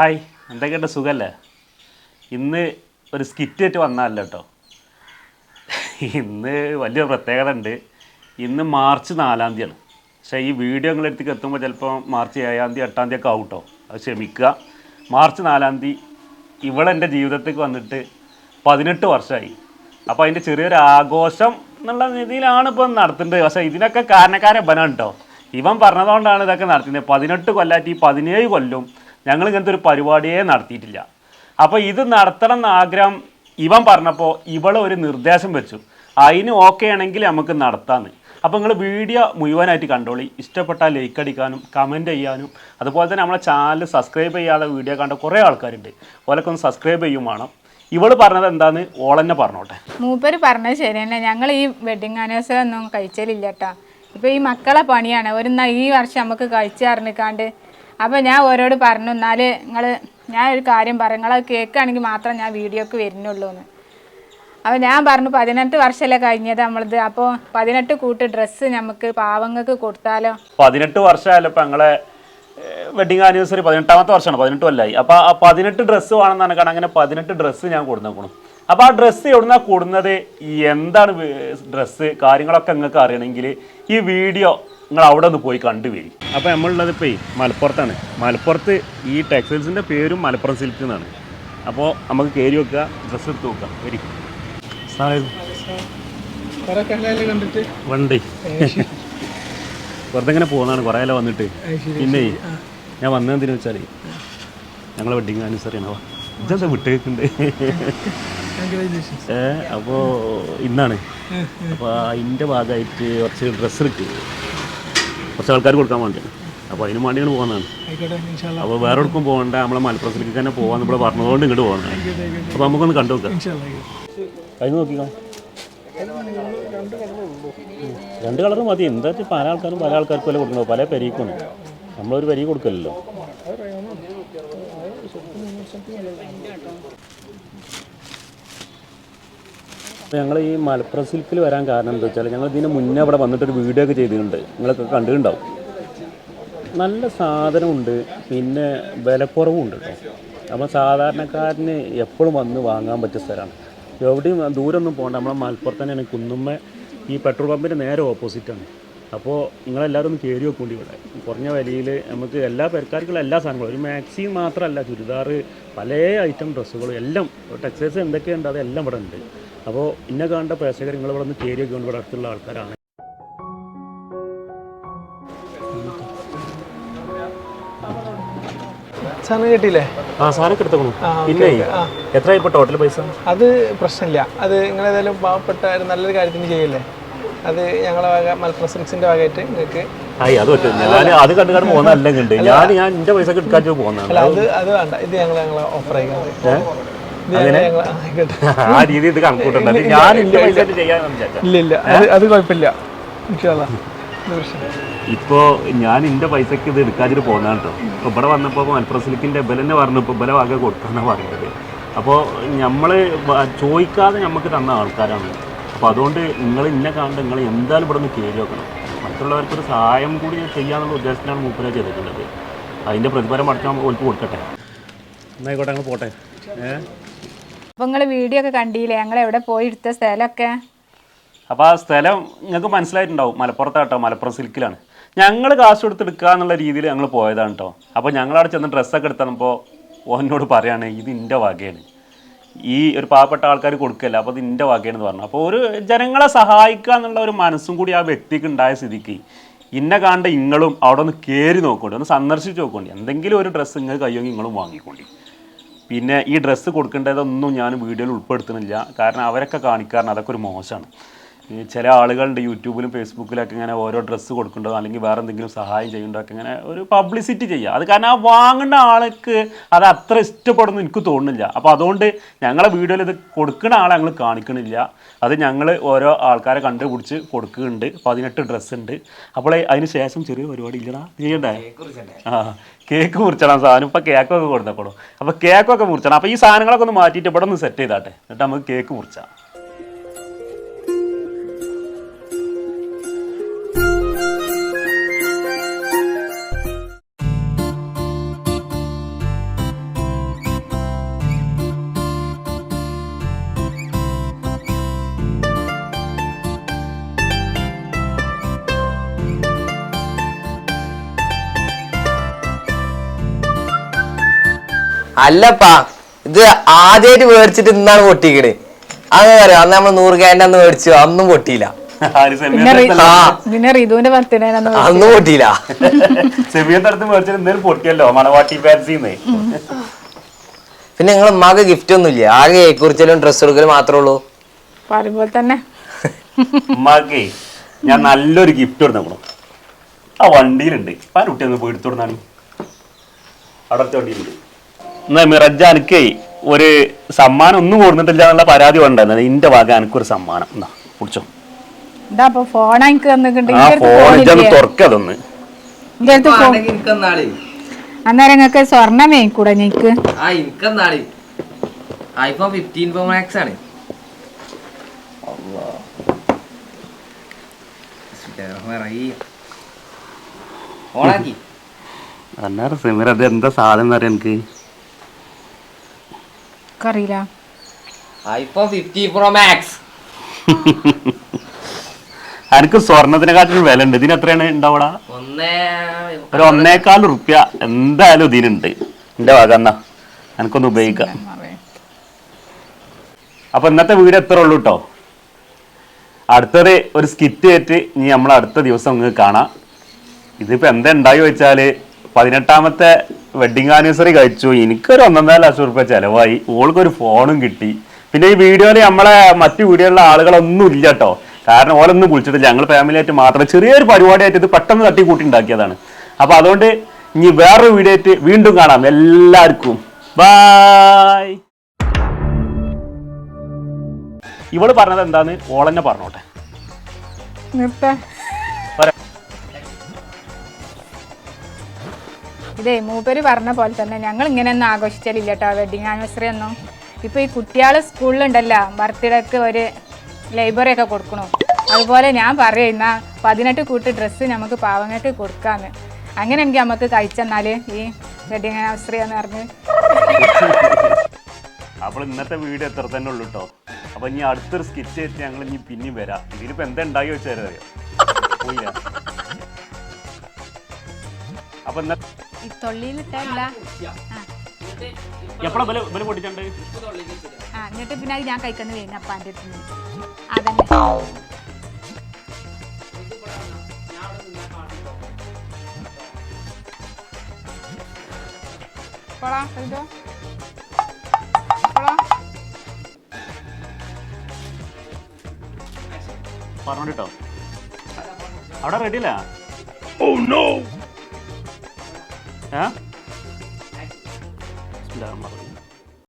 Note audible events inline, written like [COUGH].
Hi എന്തൊക്കെയുണ്ട്? സുഖല്ലേ? ഇന്ന് ഒരു സ്കിറ്റ് ആയിട്ട് വന്നതല്ല കേട്ടോ. ഇന്ന് വലിയ പ്രത്യേകത ഉണ്ട് ഇന്ന് മാർച്ച് നാലാം തീയതിയാണ്. പക്ഷേ ഈ വീഡിയോ നിങ്ങളെടുത്തേക്ക് എത്തുമ്പോൾ ചിലപ്പോൾ മാർച്ച് ഏഴാം തീയതി എട്ടാം തീയതി ഒക്കെ ആവും കേട്ടോ. അത് ക്ഷമിക്കുക. മാർച്ച് നാലാം തീയതി ഇവളെന്റെ ജീവിതത്തേക്ക് വന്നിട്ട് പതിനെട്ട് വർഷമായി. അപ്പോൾ അതിന്റെ ചെറിയൊരു ആഘോഷം എന്നുള്ള രീതിയിലാണ് ഇപ്പം നടത്തുന്നത്. പക്ഷേ ഇതിനൊക്കെ കാരണക്കാരെ ബനം കേട്ടോ. ഇവൻ പറഞ്ഞതുകൊണ്ടാണ് ഇതൊക്കെ നടത്തുന്നത് പതിനെട്ട് കൊല്ലാറ്റി പതിനേഴ് കൊല്ലും ഞങ്ങൾ ഇങ്ങനത്തെ ഒരു പരിപാടിയെ നടത്തിയിട്ടില്ല. അപ്പോൾ ഇത് നടത്തണം എന്ന് ആഗ്രഹം ഇവൻ പറഞ്ഞപ്പോൾ ഇവൾ ഒരു നിർദ്ദേശം വെച്ചു. അതിന് ഓക്കെ ആണെങ്കിൽ നമുക്ക് നടത്താമെന്ന് അപ്പോൾ നിങ്ങൾ വീഡിയോ മുഴുവനായിട്ട് കണ്ടോളി. ഇഷ്ടപ്പെട്ടാൽ ലൈക്ക് അടിക്കാനും കമന്റ് ചെയ്യാനും അതുപോലെ തന്നെ നമ്മളെ ചാനൽ സബ്സ്ക്രൈബ് ചെയ്യാതെ വീഡിയോ കണ്ട കുറേ ആൾക്കാരുണ്ട്. ഓലൊക്കെ ഒന്ന് സബ്സ്ക്രൈബ് ചെയ്യും വേണം. ഇവൾ പറഞ്ഞത് എന്താന്ന് ഓളന്നെ പറഞ്ഞോട്ടെ. മൂപ്പര് പറഞ്ഞത് ശരി തന്നെ ഞങ്ങൾ ഈ വെഡിങ് ആനിവേഴ്സറി ഒന്നും കഴിച്ചലില്ല കേട്ടോ ഇപ്പൊ ഈ മക്കളെ പണിയാണ്. ഒരു ഈ വർഷം നമുക്ക് കഴിച്ചു അറിഞ്ഞിക്കാണ്ട് അപ്പൊ ഞാൻ ഓരോട് പറഞ്ഞു എന്നാൽ നിങ്ങൾ ഞാൻ ഒരു കാര്യം പറയും. നിങ്ങളത് കേൾക്കുകയാണെങ്കിൽ മാത്രം ഞാൻ വീഡിയോക്ക് വരുന്നുള്ളൂ എന്ന് അപ്പോൾ ഞാൻ പറഞ്ഞു പതിനെട്ട് വർഷമല്ലേ കഴിഞ്ഞത് നമ്മളത്. അപ്പോൾ പതിനെട്ട് കൂട്ട് ഡ്രസ്സ് നമുക്ക് പാവങ്ങൾക്ക് കൊടുത്താലോ? പതിനെട്ട് വർഷമായാലും ഇപ്പം ഞങ്ങളെ വെഡിങ് ആനിവേഴ്സറി പതിനെട്ടാമത്തെ വർഷമാണ് പതിനെട്ട് വല്ലായി അപ്പോൾ ആ പതിനെട്ട് ഡ്രസ്സ് വേണമെന്നാണ് കാരണം അങ്ങനെ പതിനെട്ട് ഡ്രസ്സ് ഞാൻ കൊടുന്നേക്കണം. അപ്പോൾ ആ ഡ്രസ്സ് എവിടുന്നാ കൂടുന്നത്? എന്താണ് ഡ്രസ്സ്? കാര്യങ്ങളൊക്കെ നിങ്ങൾക്ക് അറിയണമെങ്കിൽ ഈ വീഡിയോ നിങ്ങൾ അവിടെ നിന്ന് പോയി കണ്ടുവരി അപ്പോൾ നമ്മളുള്ളത് ഇപ്പോൾ മലപ്പുറത്താണ്. മലപ്പുറത്ത് ഈ ടെക്സ്റ്റൈൽസിന്റെ പേരും മലപ്പുറം സിൽക്ക് എന്നാണ്. അപ്പോൾ നമുക്ക് കയറി വെക്കുക ഡ്രസ്സ് എടുത്ത് നോക്കുക. വരി. വണ്ടി. വെറുതെ ഇങ്ങനെ പോകുന്നതാണ്. കുറേ അല്ല വന്നിട്ട്? പിന്നെ ഞാൻ വന്നതെന്തിനു വെച്ചാൽ ഞങ്ങളെ വെഡിങ് ആനിവേഴ്സറിയാണ് ഇതെന്താ വിട്ടേക്കുണ്ട് ഏഹ് അപ്പോൾ ഇന്നാണ്. അപ്പോൾ അതിന്റെ ഭാഗമായിട്ട് കുറച്ച് ഡ്രസ്സ് എടുക്കുക കുറച്ച് ആൾക്കാർ കൊടുക്കാൻ വേണ്ടിയാണ് അപ്പോൾ അതിന് വേണ്ടി ഇങ്ങോട്ട് പോകുന്നതാണ് അപ്പോൾ വേറെ എവിടേക്കും പോകണ്ട നമ്മളെ മലപ്പുറത്തിലേക്ക് തന്നെ പോകാൻ നമ്മൾ പറഞ്ഞതുകൊണ്ട് ഇങ്ങോട്ട് പോകുന്നത് അപ്പോൾ നമുക്കൊന്ന് കണ്ടു നോക്കാം. കഴിഞ്ഞ് നോക്കിക്കോ. രണ്ട് കളർ മതി. എന്താ പല ആൾക്കാരും പല ആൾക്കാർക്കും അല്ലേ കൊടുക്കണോ പല പെരീക്കാണ് നമ്മളൊരു പെരീ കൊടുക്കലല്ലോ. ഞങ്ങൾ ഈ മലപ്പുറം സിൽക്കിൽ വരാൻ കാരണം എന്താ വെച്ചാൽ ഞങ്ങൾ ഇതിന് മുന്നേ അവിടെ വന്നിട്ടൊരു വീഡിയോ ഒക്കെ ചെയ്തിട്ടുണ്ട്. നിങ്ങളൊക്കെ കണ്ടിട്ടുണ്ടാവും. നല്ല സാധനമുണ്ട്. പിന്നെ വിലക്കുറവുണ്ട് കേട്ടോ. അപ്പം സാധാരണക്കാരന് എപ്പോഴും വന്ന് വാങ്ങാൻ പറ്റിയ സ്ഥലമാണ്. എവിടെയും ദൂരമൊന്നും പോകണ്ട. നമ്മളെ മലപ്പുറത്ത് തന്നെയാണ് കുന്നുമ്മ ഈ പെട്രോൾ പമ്പിന്റെ നേരെ ഓപ്പോസിറ്റാണ് അപ്പോൾ നിങ്ങളെല്ലാവരും ഒന്ന് കയറി വെക്കൂണ്ടി ഇവിടെ. കുറഞ്ഞ വിലയിൽ നമുക്ക് എല്ലാ പെരക്കാർക്കുള്ള എല്ലാ സാധനങ്ങളും ഒരു മാക്സി മാത്രമല്ല ചുരിദാർ പല ഐറ്റം ഡ്രസ്സുകളും എല്ലാം. ടെക്സ്റ്റൈൽസ് എന്തൊക്കെയുണ്ട്? അതെല്ലാം ഇവിടെ ഉണ്ട്. അപ്പോൾ ഇന്ന കാണേണ്ട പ്രേക്ഷകർ നിങ്ങളിവിടെ ഒന്ന് കയറി വെക്കൊണ്ട് ഇവിടെ അടുത്തുള്ള ആൾക്കാരാണ്. കിട്ടിയില്ലേ? ആ എടുത്തോളൂ. പിന്നെ എത്ര ഇപ്പോൾ ടോട്ടൽ പൈസ? അത് പ്രശ്നമില്ല. അത് നിങ്ങളേതായാലും പാവപ്പെട്ട നല്ലൊരു കാര്യത്തിന് ചെയ്യല്ലേ? അത് ഞങ്ങളെ വക മലപ്പുറം വകയായിട്ട് നിങ്ങൾക്ക് ആയി അത് പറ്റും. ഞാൻ അത് കണ്ടു ഞാൻ ഞാൻ എന്റെ പൈസ എടുക്കാൻ പോകുന്നതാണ് അല്ല അത് അത് വേണ്ട. ഇത് ഞങ്ങൾ ഞങ്ങളെ ഓഫർ ആ രീതി ഇത് കണക്കൂട്ടുണ്ട്. ഞാൻ പൈസ ചെയ്യാൻ ഇല്ല. ഇല്ല അത് കുഴപ്പമില്ല. പ്രശ്നം. ഞാൻ എന്റെ പൈസക്ക് ഇത് എടുക്കാതിട്ട് പോകുന്നതാണ് കേട്ടോ ഇവിടെ വന്നപ്പോൾ മലപ്പുറം സിൽക്കിന്റെ ബലന്നെ പറഞ്ഞു. ഇപ്പൊ ബല വക കൊടുക്കാന്നാണ് പറയുന്നത് അപ്പോൾ നമ്മൾ ചോദിക്കാതെ നമുക്ക് തന്ന ആൾക്കാരാണ്. അപ്പോൾ അതുകൊണ്ട് നിങ്ങൾ ഇന്നെ കാണേണ്ട നിങ്ങൾ എന്തായാലും ഇവിടെ നിന്ന് കയറി വെക്കണം മറ്റുള്ളവർക്കൊരു സഹായം കൂടി ചെയ്യാമെന്നുള്ള ഉദ്ദേശത്തിലാണ് മൂപ്പര ചെയ്തിട്ടുള്ളത്. അതിന്റെ പ്രതിഫലം അടച്ചാൽ ഓർക്ക് കൊടുക്കട്ടെ. എന്നായിക്കോട്ടെ ഞങ്ങൾ പോട്ടെ. ഏഹ് അപ്പൊ നിങ്ങൾ വീഡിയോ ഒക്കെ കണ്ടില്ലേ? ഞങ്ങൾ എവിടെ പോയി എടുത്ത സ്ഥലമൊക്കെ? അപ്പോൾ ആ സ്ഥലം നിങ്ങൾക്ക് മനസ്സിലായിട്ടുണ്ടാവും. മലപ്പുറത്താട്ടോ മലപ്പുറം സിൽക്കിലാണ്. ഞങ്ങൾ കാശ് കൊടുത്തെടുക്കുക എന്നുള്ള രീതിയിൽ ഞങ്ങൾ പോയതാണ് കേട്ടോ അപ്പോൾ ഞങ്ങളവിടെ ചെന്ന് ഡ്രസ്സൊക്കെ എടുത്തപ്പോൾ ഓനോട് പറയാണ് ഇത് എന്റെ വകയാണ്. ഈ ഒരു പാവപ്പെട്ട ആൾക്കാർ കൊടുക്കല്ല? അപ്പോൾ അത് എന്റെ വകയാണെന്ന് പറഞ്ഞു. അപ്പോൾ ഒരു ജനങ്ങളെ സഹായിക്കുക എന്നുള്ള ഒരു മനസ്സും കൂടി ആ വ്യക്തിക്ക് ഉണ്ടായ സ്ഥിതിക്ക് ഇന്ന കാണ്ട ഇങ്ങളും അവിടെ ഒന്ന് കയറി നോക്കോണ്ടി ഒന്ന് സന്ദർശിച്ച് നോക്കോണ്ടി. എന്തെങ്കിലും ഒരു ഡ്രസ്സ് നിങ്ങൾ കയ്യെങ്കിൽ ഇങ്ങളും വാങ്ങിക്കൊണ്ടി. പിന്നെ ഈ ഡ്രസ്സ് കൊടുക്കേണ്ടതൊന്നും ഞാൻ വീഡിയോയിൽ ഉൾപ്പെടുത്തുന്നില്ല. കാരണം അവരൊക്കെ കാണിക്കാറുണ്ട് അതൊക്കെ ഒരു മോശമാണ്. ചില ആളുകളുണ്ട് യൂട്യൂബിലും ഫേസ്ബുക്കിലൊക്കെ ഇങ്ങനെ ഓരോ ഡ്രസ്സ് കൊടുക്കേണ്ടതോ അല്ലെങ്കിൽ വേറെ എന്തെങ്കിലും സഹായം ചെയ്യേണ്ടതൊക്കെ ഇങ്ങനെ ഒരു പബ്ലിസിറ്റി ചെയ്യുക അത് കാരണം ആ വാങ്ങുന്ന ആൾക്ക് അത് അത്ര ഇഷ്ടപ്പെടുന്നു എനിക്ക് തോന്നുന്നില്ല. അപ്പോൾ അതുകൊണ്ട് ഞങ്ങളെ വീഡിയോയിൽ ഇത് കൊടുക്കുന്ന ആളെ ഞങ്ങൾ കാണിക്കണില്ല. അത് ഞങ്ങൾ ഓരോ ആൾക്കാരെ കണ്ടുപിടിച്ച് കൊടുക്കുന്നുണ്ട്. പതിനെട്ട് ഡ്രസ്സ് ഉണ്ട്. അപ്പോൾ അതിന് ശേഷം ചെറിയ പരിപാടി ഇല്ലടാ. ചെയ്യണ്ടേ? ആ കേക്ക് മുറിച്ചണം. സാധനം ഇപ്പം കേക്കൊക്കെ കൊടുത്തേക്കോളൂ അപ്പോൾ കേക്കൊക്കെ മുറിച്ചണം. അപ്പോൾ ഈ സാധനങ്ങളൊക്കെ ഒന്ന് മാറ്റിയിട്ട് ഇവിടെ ഒന്ന് സെറ്റ് ചെയ്താട്ടെ. എന്നിട്ട് നമുക്ക് കേക്ക് മുറിച്ചാം. അല്ലപ്പാ ഇത് ആദ്യമായിട്ട് മേടിച്ചിട്ട് ഇന്നാണ് പൊട്ടിക്കണ്. അങ്ങനെ അറിയാം അന്ന് നമ്മൾ നൂറ് ക്യാന്റെ അന്ന് മേടിച്ചു അന്നും പൊട്ടിയില്ല. പിന്നെ റി-. പിന്നെ റിതുവിന്റെ ബർത്ത്ഡേ അന്നും പൊട്ടിയില്ല. [LAUGHS] സെമിയത്തെ അടുത്ത് മേടിച്ചിട്ട് എന്തായാലും പൊട്ടിയല്ലോ മണവാട്ടി ഫാൻസിന്ന് പിന്നെ നിങ്ങൾ ഉമ്മാക്ക് ഗിഫ്റ്റ് ഒന്നുമില്ല? ആകെ കുറിച്ചാലും ഡ്രസ്സ് എടുക്കലും മാത്രമേ ഉള്ളൂ. പറയുമ്പോൾ തന്നെ. ഉമ്മാക്കേ ഞാൻ നല്ലൊരു ഗിഫ്റ്റ് കൊടുത്തു ആ വണ്ടിയിലുണ്ട്. ആ കുട്ടി ഒന്ന് പോയി എടുത്തു കൊടുത്താണ് അടച്ച വണ്ടിയിലുണ്ട്. മിറജ എനിക്ക് ഒരു സമ്മാനം ഒന്നും കൊടുത്തിട്ടില്ല എന്നുള്ള പരാതി ഉണ്ടായിരുന്നത് ഇന്റെ വക എനിക്കൊരു സമ്മാനം. എന്നാ കുടിച്ചോ. ഫോൺ ആ തുറക്കതൊന്ന് അന്നേരം നിങ്ങൾക്ക് സ്വർണം വേങ്ങിക്കൂടെ നിനക്ക് ആ എനിക്കെന്നാളി ഐഫോൺ ഫിഫ്റ്റീൻ പ്രോ മാക്സ് ആണ്. ഓണാക്കി. അത് എന്താ സാധനം എന്ന് അറിയാം എനിക്ക് അറിയില്ല ഐഫോൺ ഫിഫ്റ്റി പ്രോ മാക്സ് എനിക്ക് സ്വർണത്തിനെക്കാട്ടിലും വില ഉണ്ട് ഇതിന് എത്രയാണ് ഉണ്ടാവടാ ഒന്നേ ഒരു ഒന്നേക്കാൽ റുപ്യ. എന്തായാലും ഇതിനുണ്ട്. എന്റെ വക എന്നാ. എനിക്കൊന്ന് ഉപയോഗിക്കാം. അപ്പൊ ഇന്നത്തെ വീട് എത്ര ഉള്ളൂ കേട്ടോ അടുത്തത് ഒരു സ്കിറ്റ് ആയിട്ട് ഇനി നമ്മൾ അടുത്ത ദിവസം നിങ്ങൾക്ക് കാണാം. ഇതിപ്പോ എന്താ ഉണ്ടായി വെച്ചാൽ പതിനെട്ടാമത്തെ വെഡിങ് ആനിവേഴ്സറി കഴിച്ചു. എനിക്കൊരു ഒന്നൊന്നര ലക്ഷം റുപ്യ ചെലവായി. ഓൾക്കൊരു ഫോണും കിട്ടി. പിന്നെ ഈ വീഡിയോയിൽ നമ്മളെ മറ്റു വീഡിയോയിലുള്ള ആളുകളൊന്നും ഇല്ല കേട്ടോ കാരണം ഓലൊന്നും വിളിച്ചിട്ടില്ല. ഞങ്ങൾ ഫാമിലി ആയിട്ട് മാത്രം. ചെറിയൊരു പരിപാടിയായിട്ട് ഇത് പെട്ടെന്ന് തട്ടി കൂട്ടി ഉണ്ടാക്കിയതാണ്. അപ്പൊ അതുകൊണ്ട് ഇനി വേറൊരു വീഡിയോ ആയിട്ട് വീണ്ടും കാണാം. എല്ലാവർക്കും. ബായ് ഇവൾ പറഞ്ഞത് എന്താന്ന് ഓളന്നെ പറഞ്ഞോട്ടെ. നിർത്ത. ഇതേ മൂപ്പര് പറഞ്ഞ പോലെ തന്നെ ഞങ്ങൾ ഇങ്ങനെയൊന്നും ആഘോഷിച്ചാലില്ല കേട്ടോ വെഡിങ് ആനിവേഴ്സറി ഒന്നും. ഇപ്പൊ ഈ കുട്ടികൾ സ്കൂളിലുണ്ടല്ലോ ബർത്ത്ഡേക്ക് ഒരു ലൈബ്രറി ഒക്കെ കൊടുക്കണു. അതുപോലെ ഞാൻ പറയുന്ന പതിനെട്ട് കൂട്ട് ഡ്രസ്സ് നമുക്ക് പാവങ്ങൾക്ക് കൊടുക്കാന്ന്. അങ്ങനെ എനിക്ക് നമുക്ക് കഴിച്ചെന്നാൽ ഈ വെഡിങ് ആനിവേഴ്സറി എന്ന് പറഞ്ഞ്. അപ്പോൾ ഇന്നത്തെ വീഡിയോ എത്ര തന്നെ ഉള്ളൂ കേട്ടോ അപ്പൊ ഇനി അടുത്തൊരു സ്കിറ്റ് ചെയ്ത് ഞങ്ങൾ ഇനി പിന്നെയും വരാം. ഇതിനിപ്പോ എന്താ ഉണ്ടായി വെച്ചാൽ അറിയാം. പോയില്ല. അപ്പൊ ഇന്ന ഈ തൊള്ളിയിലിട്ടല്ല എപ്പോഴാ ബല ബല പൊട്ടിച്ചണ്ട്? ആ എന്നിട്ട് പിന്നെ അത് ഞാൻ കഴിക്കുന്ന കഴിഞ്ഞ അപ്പാന്റെ അടുത്ത് നിന്ന്. അതന്നെ. പോളാ പറഞ്ഞോട്ടോ അവിടെ റെഡിയില്ല ഓ ഏ ഇല്ല, മറന്നു.